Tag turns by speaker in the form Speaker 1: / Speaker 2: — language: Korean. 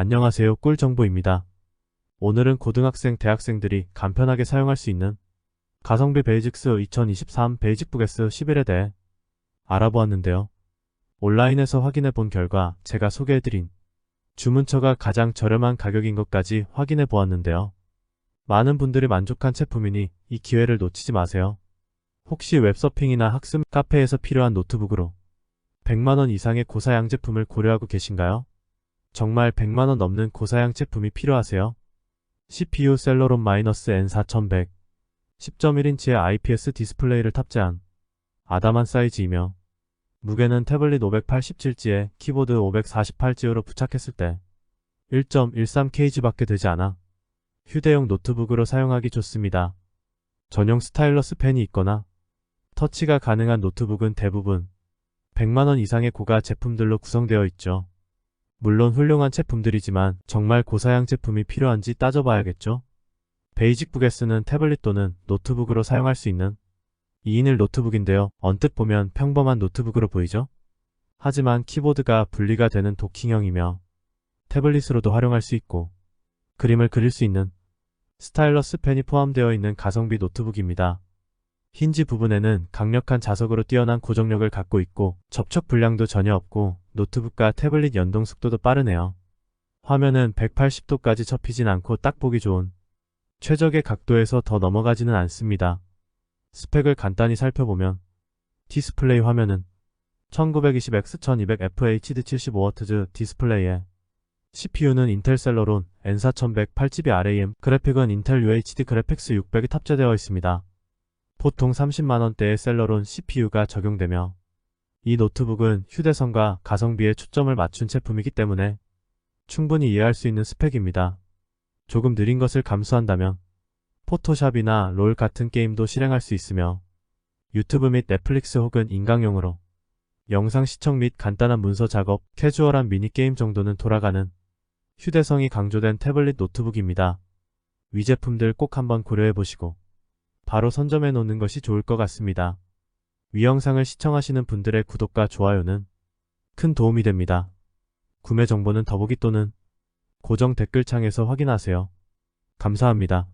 Speaker 1: 안녕하세요 꿀정보입니다. 오늘은 고등학생, 대학생들이 간편하게 사용할 수 있는 가성비 베이직스 2023 베이직북에스 11에 대해 알아보았는데요. 온라인에서 확인해 본 결과 제가 소개해드린 주문처가 가장 저렴한 가격인 것까지 확인해 보았는데요. 많은 분들이 만족한 제품이니 이 기회를 놓치지 마세요. 혹시 웹서핑이나 학습 카페에서 필요한 노트북으로 100만원 이상의 고사양 제품을 고려하고 계신가요? 정말 100만원 넘는 고사양 제품이 필요하세요? CPU 셀러론 N4100 10.1인치의 IPS 디스플레이를 탑재한 아담한 사이즈이며 무게는 태블릿 587G에 키보드 548G로 부착했을 때 1.13kg밖에 되지 않아 휴대용 노트북으로 사용하기 좋습니다. 전용 스타일러스 펜이 있거나 터치가 가능한 노트북은 대부분 100만원 이상의 고가 제품들로 구성되어 있죠. 물론 훌륭한 제품들이지만 정말 고사양 제품이 필요한지 따져봐야겠죠? 베이직북에 쓰는 태블릿 또는 노트북으로 사용할 수 있는 2인일 노트북인데요. 언뜻 보면 평범한 노트북으로 보이죠? 하지만 키보드가 분리가 되는 도킹형이며 태블릿으로도 활용할 수 있고 그림을 그릴 수 있는 스타일러스 펜이 포함되어 있는 가성비 노트북입니다. 힌지 부분에는 강력한 자석으로 뛰어난 고정력을 갖고 있고 접촉 불량도 전혀 없고 노트북과 태블릿 연동 속도도 빠르네요. 화면은 180도까지 접히진 않고 딱 보기 좋은 최적의 각도에서 더 넘어가지는 않습니다. 스펙을 간단히 살펴보면 디스플레이 화면은 1920x1200 FHD 75W 디스플레이에 CPU는 인텔 셀러론 N4100 8GB RAM 그래픽은 인텔 UHD 그래픽스 600이 탑재되어 있습니다. 보통 30만원대의 셀러론 CPU가 적용되며 이 노트북은 휴대성과 가성비에 초점을 맞춘 제품이기 때문에 충분히 이해할 수 있는 스펙입니다. 조금 느린 것을 감수한다면 포토샵이나 롤 같은 게임도 실행할 수 있으며 유튜브 및 넷플릭스 혹은 인강용으로 영상 시청 및 간단한 문서 작업, 캐주얼한 미니게임 정도는 돌아가는 휴대성이 강조된 태블릿 노트북입니다. 위 제품들 꼭 한번 고려해보시고 바로 선점해 놓는 것이 좋을 것 같습니다. 위 영상을 시청하시는 분들의 구독과 좋아요는 큰 도움이 됩니다. 구매 정보는 더보기 또는 고정 댓글창에서 확인하세요. 감사합니다.